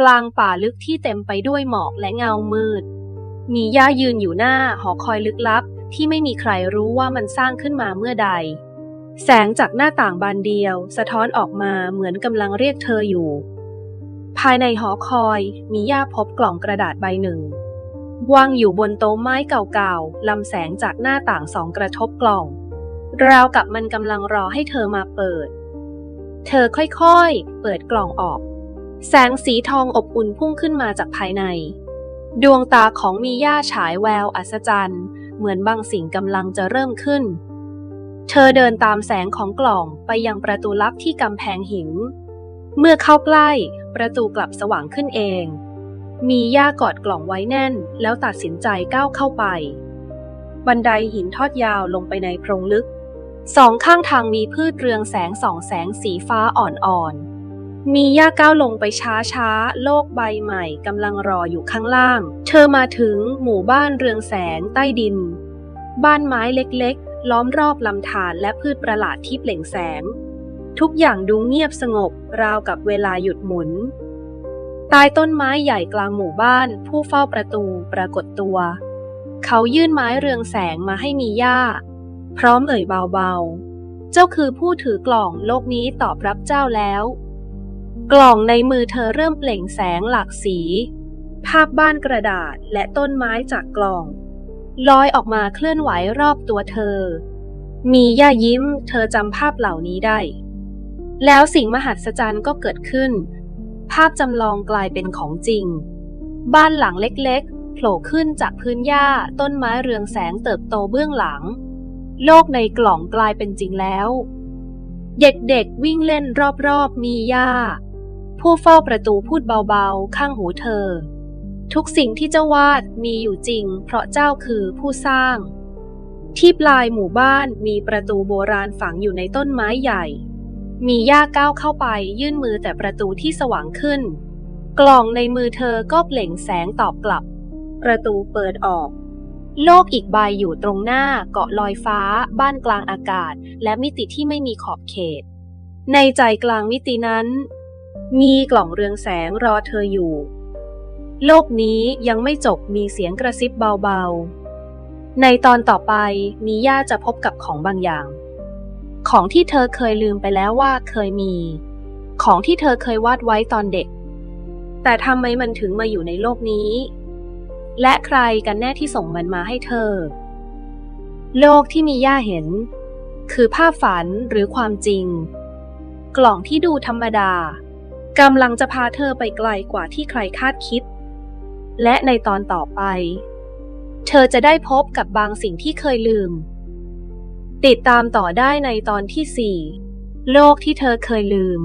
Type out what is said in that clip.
กลางป่าลึกที่เต็มไปด้วยหมอกและเงามืด มีย่ายืนอยู่หน้าหอคอยลึกลับ ที่ไม่มีใครรู้ว่ามันสร้างขึ้นมาเมื่อใด แสงจากหน้าต่างบานเดียว สะท้อนออกมาเหมือนกำลังเรียกเธออยู่ ภายในหอคอยมีย่าพบกล่องกระดาษใบหนึ่งวางอยู่บนโต๊ะไม้เก่าๆลำแสงจากหน้าต่างสองกระทบกล่อง ราวกับมันกำลังรอให้เธอมาเปิด เธอค่อยๆ เปิดกล่องออก แสงสีทองอบอุ่นพุ่งขึ้นมาจากภายใน ดวงตาของมีย่าฉายแววอัศจรรย์ เหมือนบางสิ่งกำลังจะเริ่มขึ้น เธอเดินตามแสงของกล่องไปยังประตูลับที่กำแพงหิน เมื่อเข้าใกล้ประตูกลับสว่างขึ้นเอง มีย่ากอดกล่องไว้แน่น แล้วตัดสินใจก้าวเข้าไป บันไดหินทอดยาวลงไปในโพรงลึก สองข้างทางมีพืชเรืองแสงสองแสงสีฟ้าอ่อนๆ มีย่าก้าวลงไปช้าๆโลกใบใหม่กำลังรออยู่ข้างล่าง เธอมาถึงหมู่บ้านเรืองแสงใต้ดิน บ้านไม้เล็กๆ ล้อมรอบลำธารและพืชประหลาดที่เปล่งแสง ทุกอย่างดูเงียบสงบราวกับเวลาหยุดหมุน ใต้ต้นไม้ใหญ่กลางหมู่บ้าน ผู้เฝ้าประตูปรากฏตัว เขายื่นไม้เรืองแสงมาให้มีย่า พร้อมเอ่ยเบาๆ เจ้าคือผู้ถือกล่องโลกนี้ตอบรับเจ้าแล้ว กล่องในมือเธอเริ่มเปล่งแสงหลากสี ภาพบ้านกระดาษและต้นไม้จากกล่อง ลอยออกมาเคลื่อนไหวรอบตัวเธอ มีย่ายิ้มเธอจำภาพเหล่านี้ได้ แล้วสิ่งมหัศจรรย์ก็เกิดขึ้น ภาพจำลองกลายเป็นของจริง บ้านหลังเล็กๆ โผล่ขึ้นจากพื้นหญ้าต้นไม้เรืองแสงเติบโตเบื้องหลัง โลกในกล่องกลายเป็นจริงแล้ว เด็กๆวิ่งเล่นรอบๆ มีย่า ผู้เฝ้าประตูพูดเบาๆ ข้างหูเธอ ทุกสิ่งที่เจ้าวาดมีอยู่จริง เพราะเจ้าคือผู้สร้าง ที่ปลายหมู่บ้านมีประตูโบราณฝังอยู่ในต้นไม้ใหญ่ มีย่าก้าวเข้าไปยื่นมือแต่ประตูที่สว่างขึ้น กล่องในมือเธอก็เปล่งแสงตอบกลับ ประตูเปิดออกโลกอีกใบอยู่ตรงหน้าเกาะลอยฟ้า บ้านกลางอากาศ และมิติที่ไม่มีขอบเขต ในใจกลางมิตินั้น มีกล่องเรืองแสงรอเธออยู่ โลกนี้ยังไม่จบมีเสียงกระซิบเบาๆ ในตอนต่อไปมีย่าจะพบกับของบางอย่าง ของที่เธอเคยลืมไปแล้วว่าเคยมี ของที่เธอเคยวาดไว้ตอนเด็ก แต่ทำไมมันถึงมาอยู่ในโลกนี้ และใครกันแน่ที่ส่งมันมาให้เธอ โลกที่มีย่าเห็น คือภาพฝันหรือความจริง กล่องที่ดูธรรมดา กำลังจะพาเธอไปไกลกว่าที่ใครคาดคิด และในตอนต่อไป เธอจะได้พบกับบางสิ่งที่เคยลืม ติดตามต่อได้ในตอนที่ 4 โลกที่เธอเคยลืม